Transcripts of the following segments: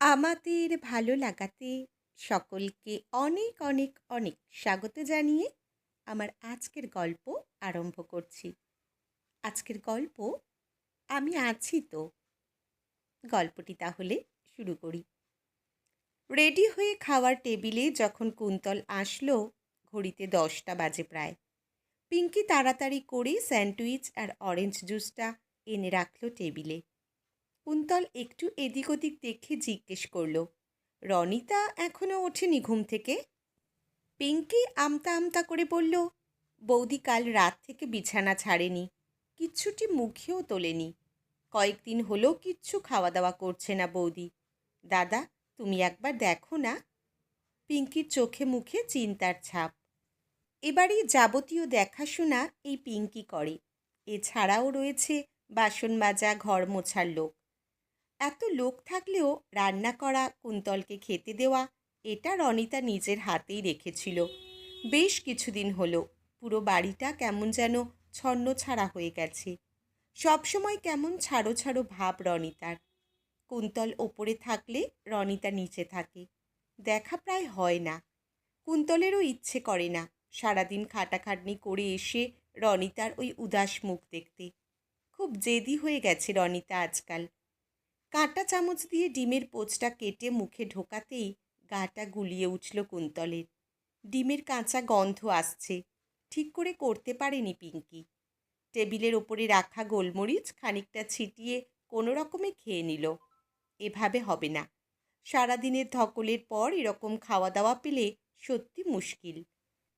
আমাদের ভালো লাগাতে সকলকে অনেক অনেক অনেক স্বাগত জানিয়ে আমার আজকের গল্প আরম্ভ করছি। আজকের গল্প আমি আছি তো। গল্পটি তাহলে শুরু করি। রেডি হয়ে খাওয়ার টেবিলে যখন কুন্তল আসলো, ঘড়িতে দশটা বাজে প্রায়। পিঙ্কি তাড়াতাড়ি করে স্যান্ডউইচ আর অরেঞ্জ জুসটা এনে রাখল টেবিলে। কুন্তল একটু এদিক ওদিক দেখে জিজ্ঞেস করল, রনিতা এখনও ওঠেনি ঘুম থেকে? পিঙ্কি আমতা আমতা করে বলল, বৌদি কাল রাত থেকে বিছানা ছাড়েনি, কিচ্ছুটি মুখেও তোলেনি। কয়েকদিন হলো কিচ্ছু খাওয়া দাওয়া করছে না বৌদি। দাদা, তুমি একবার দেখো না? পিঙ্কির চোখে মুখে চিন্তার ছাপ। এবারই যাবতীয় দেখাশোনা এই পিঙ্কি করে। এছাড়াও রয়েছে বাসন মাজা ঘর মোছার লোক। এত লোক থাকলেও রান্না করা, কুন্তলকে খেতে দেওয়া, এটা রনিতা নিজের হাতেই রেখেছিল। বেশ কিছুদিন হলো, পুরো বাড়িটা কেমন যেন ছন্ন ছাড়া হয়ে গেছে। সবসময় কেমন ছাড়ো ছাড়ো ভাব রনিতার। কুন্তল ওপরে থাকলে রনিতা নিচে থাকে। দেখা প্রায় হয় না। কুন্তলেরও ইচ্ছে করে না। সারাদিন খাটাখাটনি করে এসে রনিতার ওই উদাস মুখ দেখতে। খুব জেদি হয়ে গেছে রনিতা আজকাল। কাঁটা চামচ দিয়ে ডিমের পোচটা কেটে মুখে ঢোকাতেই গাটা গুলিয়ে উঠল কুন্তলের। ডিমের কাঁচা গন্ধ আসছে। ঠিক করে করতে পারেনি পিঙ্কি। টেবিলের ওপরে রাখা গোলমরিচ খানিকটা ছিটিয়ে কোনো রকমে খেয়ে নিল। এভাবে হবে না। সারাদিনের ধকলের পর এরকম খাওয়া দাওয়া পেলে সত্যি মুশকিল।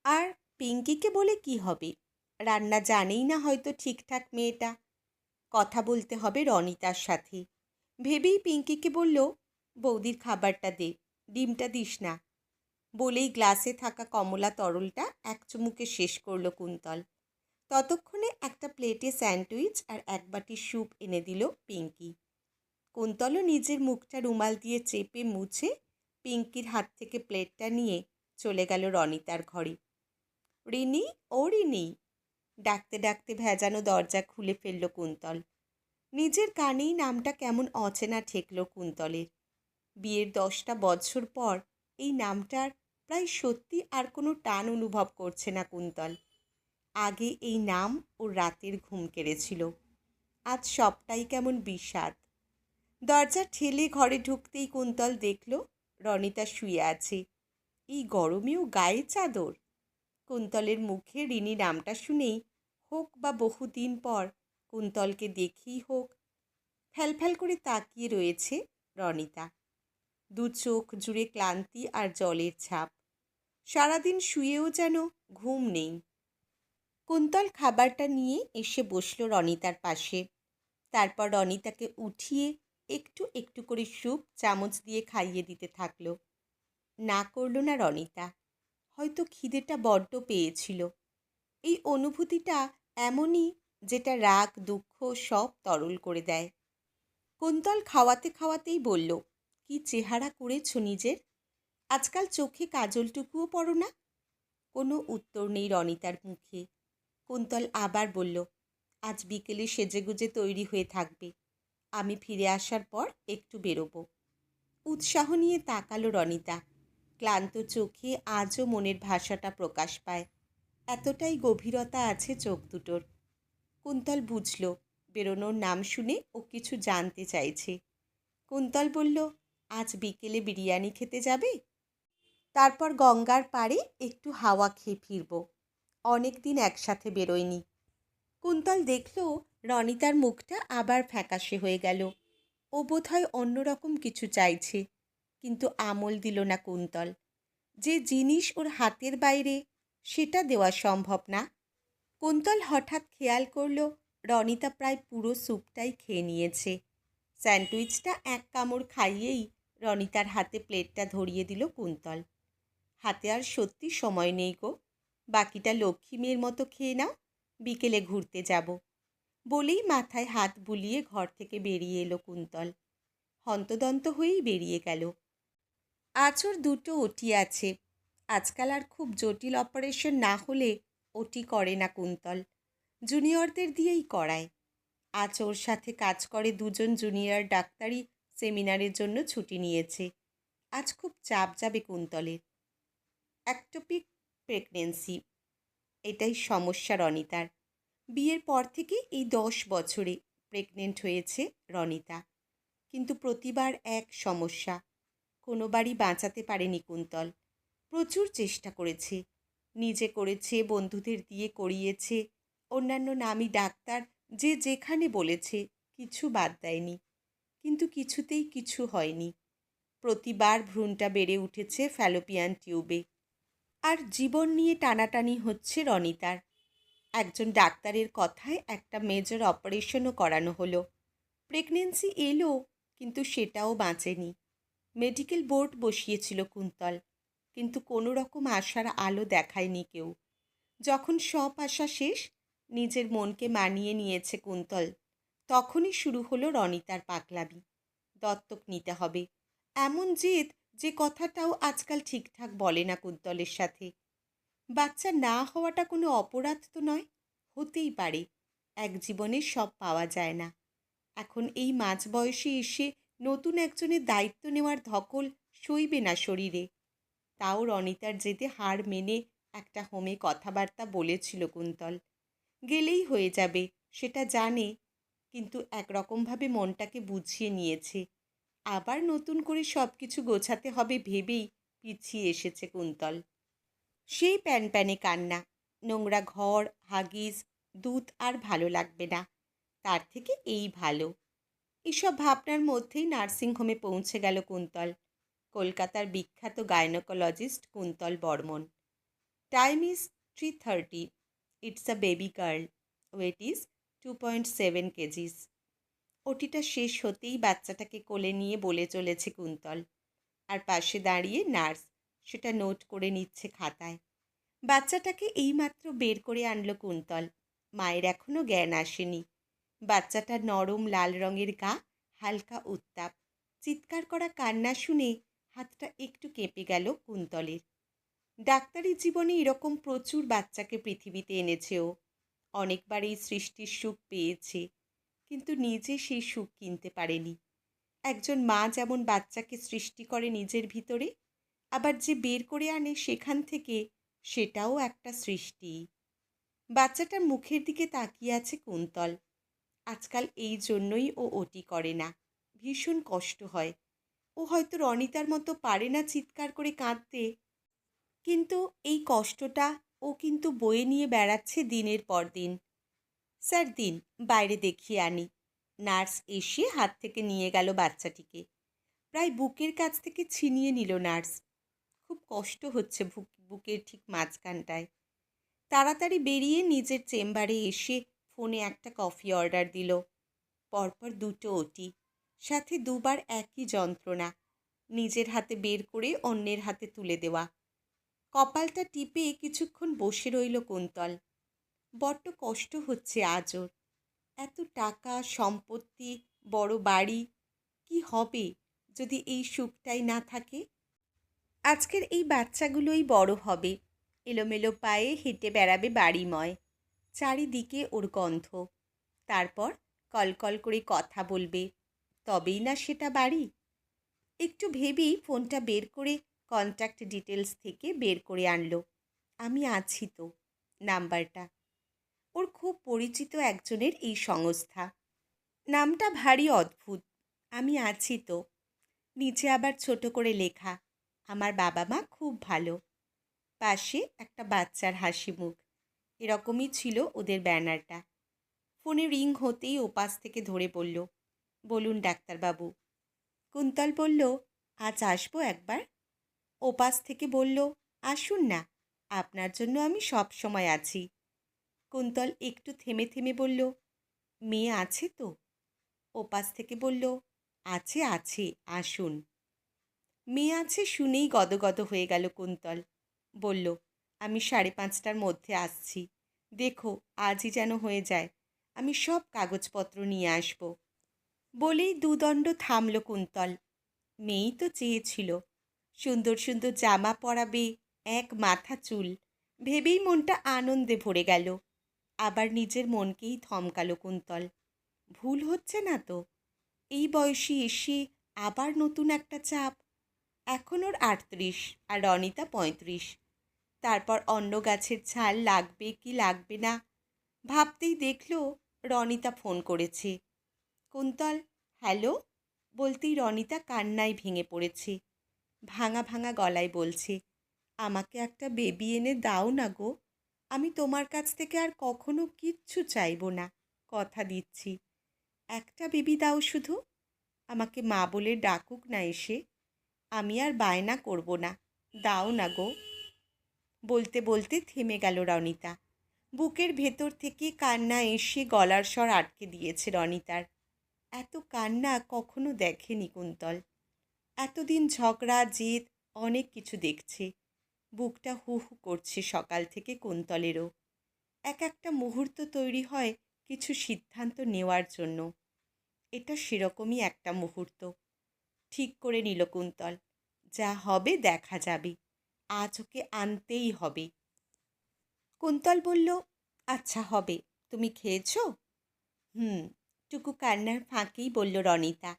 আর পিঙ্কিকে বলে কি হবে? রান্না জানেই না হয়তো ঠিকঠাক মেয়েটা। কথা বলতে হবে রনিতার সাথে। ভেবেই পিঙ্কিকে বলল, বৌদির খাবারটা দে, ডিমটা দিস না। বলেই গ্লাসে থাকা কমলা তরলটা এক চুমুকে শেষ করল কুন্তল। ততক্ষণে একটা প্লেটে স্যান্ডউইচ আর এক বাটি স্যুপ এনে দিল পিঙ্কি। কুন্তলও নিজের মুখটা রুমাল দিয়ে চেপে মুছে পিঙ্কির হাত থেকে প্লেটটা নিয়ে চলে গেল রনিতার ঘরে। রিনি, ও রিনি! ডাকতে ডাকতে ভেজানো দরজা খুলে ফেলল কুন্তল। নিজের কানেই নামটা কেমন অচেনা ঠেকল কুন্তলের। বিয়ের দশটা বছর পর এই নামটার প্রায় সত্যি আর কোনো টান অনুভব করছে না কুন্তল। আগে এই নাম ওর রাতের ঘুম কেড়েছিল। আজ সবটাই কেমন বিষাদ। দরজা ঠেলে ঘরে ঢুকতেই কুন্তল দেখল, রনিতা শুয়ে আছে। এই গরমেও গায়ে চাদর। কুন্তলের মুখে রিনি নামটা শুনেই হোক বা বহুদিন পর কুন্তলকে দেখেই হোক। ফ্যালফ্যাল করে তাকিয়ে রয়েছে রনিতা। দু চোখ জুড়ে ক্লান্তি আর জলের ছাপ। সারাদিন শুয়েও যেন ঘুম নেই। কুন্তল খাবারটা নিয়ে এসে বসল রনিতার পাশে। তারপর রনিতাকে উঠিয়ে একটু একটু করে স্যুপ, চামচ দিয়ে খাইয়ে দিতে থাকল। না করল না রনিতা। হয়তো খিদেটা বড্ড পেয়েছিল। এই অনুভূতিটা এমনই যেটা রাগ, দুঃখ সব তরল করে দেয়। কুন্তল খাওয়াতে খাওয়াতেই বলল, কি চেহারা করেছ নিজের? আজকাল চোখে কাজলটুকুও পড়ো না? কোনো উত্তর নেই রনিতার মুখে। কুন্তল আবার বলল, আজ বিকেলে সেজেগুজে তৈরি হয়ে থাকবে। আমি ফিরে আসার পর একটু বেরোবো। উৎসাহ নিয়ে তাকালো রনিতা। ক্লান্ত চোখে আজও মনের ভাষাটা প্রকাশ পায়। এতটাই গভীরতা আছে চোখ দুটোর। কুন্তল বুঝল, বেরোনোর নাম শুনে ও কিছু জানতে চাইছে। কুন্তল বলল, আজ বিকেলে বিরিয়ানি খেতে যাবে? তারপর গঙ্গার পাড়ে একটু হাওয়া খেয়ে ফিরব। অনেক দিন একসাথে বেরোয়নি। কুন্তল দেখল, রনিতার মুখটা আবার ফ্যাকাশে হয়ে গেল। ও বোধহয় অন্যরকম কিছু চাইছে, কিন্তু আমল দিল না কুন্তল। যে জিনিস ওর হাতের বাইরে, সেটা দেওয়া সম্ভব না। কুন্তল হঠাৎ খেয়াল করল, রনিতা প্রায় পুরো স্যুপটাই খেয়ে নিয়েছে। স্যান্ডউইচটা এক কামড় খাইয়েই রনিতার হাতে প্লেটটা ধরিয়ে দিল কুন্তল। হাতে আর সত্যি সময় নেই গো। বাকিটা লক্ষ্মী মেয়ের মতো খেয়ে নাও, বিকেলে ঘুরতে যাব। বলেই মাথায় হাত বুলিয়ে ঘর থেকে বেরিয়ে এলো কুন্তল। হন্তদন্ত হয়েই বেরিয়ে গেল। আচর দুটো ওটি আছে। আজকাল আর খুব জটিল অপারেশন না হলে ওটি করে না কুন্তল। জুনিয়রদের দিয়েই করায়। আজ ওর সাথে কাজ করে দুজন জুনিয়র ডাক্তারি সেমিনারের জন্য ছুটি নিয়েছে। আজ খুব চাপ যাবে কুন্তলের। Ectopic pregnancy. এটাই সমস্যা রনিতার। বিয়ের পর থেকে এই দশ বছরে প্রেগনেন্ট হয়েছে রনিতা। কিন্তু প্রতিবার এক সমস্যা। কোনোবারই বাঁচাতে পারেনি কুন্তল। প্রচুর চেষ্টা করেছে। নিজে করেছে, বন্ধুদের দিয়ে করিয়েছে। অন্যান্য নামি ডাক্তার যে যেখানে বলেছে, কিছু বাদ দেয়নি। কিন্তু কিছুতেই কিছু হয়নি। প্রতিবার ভ্রূণটা বেড়ে উঠেছে ফ্যালোপিয়ান টিউবে। আর জীবন নিয়ে টানাটানি হচ্ছে রনিতার। একজন ডাক্তারের কথায় একটা মেজর অপারেশনও করানো হলো। প্রেগনেন্সি এলো, কিন্তু সেটাও বাঁচেনি। মেডিকেল বোর্ড বসিয়েছিল কুন্তল। কিন্তু কোনো রকম আশার আলো দেখায়নি কেউ। যখন সব আশা শেষ, নিজের মনকে মানিয়ে নিয়েছে কুন্তল। তখনই শুরু হলো রনিতার পাগলামি। দত্তক নিতে হবে। এমন জেদ যে কথাটাও আজকাল ঠিকঠাক বলে না কুন্তলের সাথে। বাচ্চা না হওয়াটা কোনো অপরাধ তো নয়, হতেই পারে। এক জীবনে সব পাওয়া যায় না। এখন এই মাঝ বয়সে এসে নতুন একজনের দায়িত্ব নেওয়ার ধকল সইবে না শরীরে। তাও রনিতার যেতে হার মেনে একটা হোমে কথাবার্তা বলেছিল কুন্তল। গেলেই হয়ে যাবে, সেটা জানে, কিন্তু একরকমভাবে মনটাকে বুঝিয়ে নিয়েছে। আবার নতুন করে সব কিছু গোছাতে হবে ভেবেই পিছিয়ে এসেছে কুন্তল। সেই প্যান প্যানে কান্না, নোংরা ঘর হাগিস দুধ আর ভালো লাগবে না। তার থেকে এই ভালো। এসব ভাবনার মধ্যেই নার্সিংহোমে পৌঁছে গেল কুন্তল। কলকাতার বিখ্যাত gynaecologist Kuntal Barman. Time is three thirty it's a baby girl weight is two point seven kgs ওটিটা শেষ হতেই বাচ্চাটাকে কোলে নিয়ে বলে চলেছে কুন্তল। আর পাশে দাঁড়িয়ে নার্স সেটা নোট করে নিচ্ছে খাতায়। বাচ্চাটাকে এইমাত্র বের করে আনলো কুন্তল। মায়ের এখনও জ্ঞান আসেনি। বাচ্চাটা নরম লাল রঙের গা হালকা উত্তাপ। চিৎকার করা কান্না শুনে হাতটা একটু কেঁপে গেল কুন্তলের। ডাক্তারি জীবনে এরকম প্রচুর বাচ্চাকে পৃথিবীতে এনেছে ও। অনেকবার এই সৃষ্টির সুখ পেয়েছে, কিন্তু নিজে সেই সুখ কিনতে পারেনি। একজন মা যেমন বাচ্চাকে সৃষ্টি করে নিজের ভিতরে, আবার যে বের করে আনে সেখান থেকে সেটাও একটা সৃষ্টি। বাচ্চাটার মুখের দিকে তাকিয়ে আছে কুন্তল। আজকাল এই জন্যই ও ওটি করে না, ভীষণ কষ্ট হয়। ও হয়তো রনিতার মতো পারে না চিৎকার করে কাঁদতে। কিন্তু এই কষ্টটা ও কিন্তু বয়ে নিয়ে বেড়াচ্ছে দিনের পর দিন। স্যার, দিন, বাইরে দেখিয়ে আনি। নার্স এসে হাত থেকে নিয়ে গেল বাচ্চাটিকে। প্রায় বুকের কাছ থেকে ছিনিয়ে নিল নার্স। খুব কষ্ট হচ্ছে বুকের ঠিক মাঝখানটায়। তাড়াতাড়ি বেরিয়ে নিজের চেম্বারে এসে ফোনে একটা কফি অর্ডার দিল। পরপর দুটো ওটি। সাথে দুবার একই যন্ত্রণা, নিজের হাতে বের করে অন্যের হাতে তুলে দেওয়া। কপালটা টিপে কিছুক্ষণ বসে রইল কুন্তল। বড্ড কষ্ট হচ্ছে আজর এত টাকা, সম্পত্তি, বড় বাড়ি, কি হবে যদি এই সুখটাই না থাকে? আজকের এই বাচ্চাগুলোই বড় হবে। এলোমেলো পায়ে হেঁটে বেড়াবে বাড়িময়। চারিদিকে ওর গন্ধ। তারপর কলকল করে কথা বলবে। তবেই না সেটা বাড়ি? একটু ভেবেই ফোনটা বের করে কন্ট্যাক্ট ডিটেলস থেকে বের করে আনলো। আমি আছি তো, নাম্বারটা। ওর খুব পরিচিত একজনের এই সংস্থা। নামটা ভারী অদ্ভুত, আমি আছি তো। নিচে আবার ছোট করে লেখা, আমার বাবা মা খুব ভালো। পাশে একটা বাচ্চার হাসি মুখ, এরকমই ছিল ওদের ব্যানারটা। ফোনে রিং হতেই ওপাশ থেকে ধরে বলল বলুন ডাক্তারবাবু। কুন্তল বলল, আজ আসব একবার? ওপাশ থেকে বলল, আসুন না, আপনার জন্য আমি সব সময় আছি। কুন্তল একটু থেমে থেমে বলল, মেয়ে আছে তো? ওপাশ থেকে বলল, আছে আছে, আসুন। মেয়ে আছে শুনেই গদগদ হয়ে গেল কুন্তল। বলল, আমি সাড়ে পাঁচটার মধ্যে আসছি। দেখো, আজই যেন হয়ে যায়। আমি সব কাগজপত্র নিয়ে আসব। বলেই দুদণ্ড থামল কুন্তল। মেয়েই তো চেয়েছিল। সুন্দর সুন্দর জামা পরাবে এক মাথা চুল। ভেবেই মনটা আনন্দে ভরে গেল। আবার নিজের মনকেই থমকালো কুন্তল। ভুল হচ্ছে না তো? এই বয়সে এসে আবার নতুন একটা চাপ? এখন ওর আটত্রিশ আর রনিতা পঁয়ত্রিশ। তারপর অন্য গাছের ছাল লাগবে কি লাগবে না? ভাবতেই দেখল রনিতা ফোন করেছে। কুন্তল, হ্যালো? বলতেই রনিতা কান্নায় ভেঙে পড়েছে। ভাঙা ভাঙা গলায় বলছে, আমাকে একটা বেবি এনে দাও না গো। আমি তোমার কাছ থেকে আর কখনো কিচ্ছু চাইব না। কথা দিচ্ছি, একটা বেবি দাও শুধু। আমাকে মা বলে ডাকুক না এসে। আমি আর বায়না করব না। দাও না গো। বলতে বলতে থেমে গেল রনিতা। বুকের ভেতর থেকে কান্না এসে গলার স্বর আটকে দিয়েছে রনিতার। এত কান্না কখনো দেখেনি কুন্তল। এতদিন ঝগড়া, জেদ, অনেক কিছু দেখছে। বুকটা হু হু করছে সকাল থেকে কুন্তলেরও। এক একটা মুহূর্ত তৈরি হয় কিছু সিদ্ধান্ত নেওয়ার জন্য। এটা সেরকমই একটা মুহূর্ত। ঠিক করে নিল কুন্তল। যা হবে দেখা যাবে। আজ ওকে আনতেই হবে। কুন্তল বলল আচ্ছা হবে। তুমি খেয়েছো? হুম টুকু কান্নার ফাঁকেই বলল রনিতা।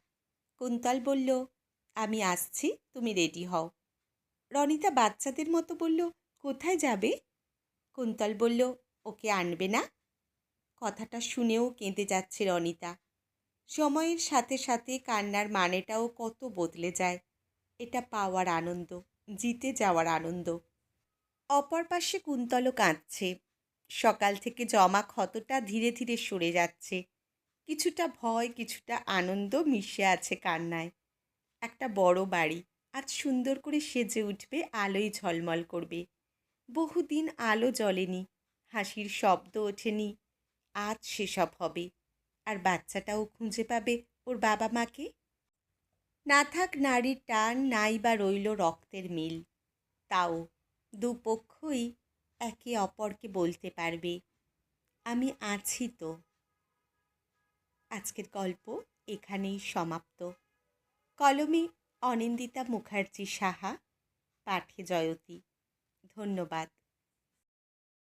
কুন্তল বলল, আমি আসছি, তুমি রেডি হও। রনিতা বাচ্চাদের মতো বলল, কোথায় যাবে? কুন্তল বলল, ওকে আনবে না। কথাটা শুনেও কেঁদে যাচ্ছে রনিতা। সময়ের সাথে সাথে কান্নার মানেটাও কত বদলে যায়। এটা পাওয়ার আনন্দ, জিতে যাওয়ার আনন্দ। অপর পাশে কুন্তলও কাঁদছে। সকাল থেকে জমা ক্ষতটা ধীরে ধীরে সরে যাচ্ছে। কিছুটা ভয়, কিছুটা আনন্দ মিশে আছে কান্নায়। একটা বড় বাড়ি, আজ সুন্দর করে সেজে উঠবে, আলোয় ঝলমল করবে। বহুদিন আলো জ্বলেনি, হাসির শব্দ ওঠেনি, আজ সেসব হবে। আর বাচ্চাটাও খুঁজে পাবে ওর বাবা মাকে? না থাক নারীর টান, নাই বা রইল রক্তের মিল। তাও দুপক্ষই একে অপরকে বলতে পারবে, আমি আছি তো। আজকের গল্প এখানেই সমাপ্ত। কলমে অনিন্দিতা মুখার্জি সাহা পাঠে জয়তী। ধন্যবাদ।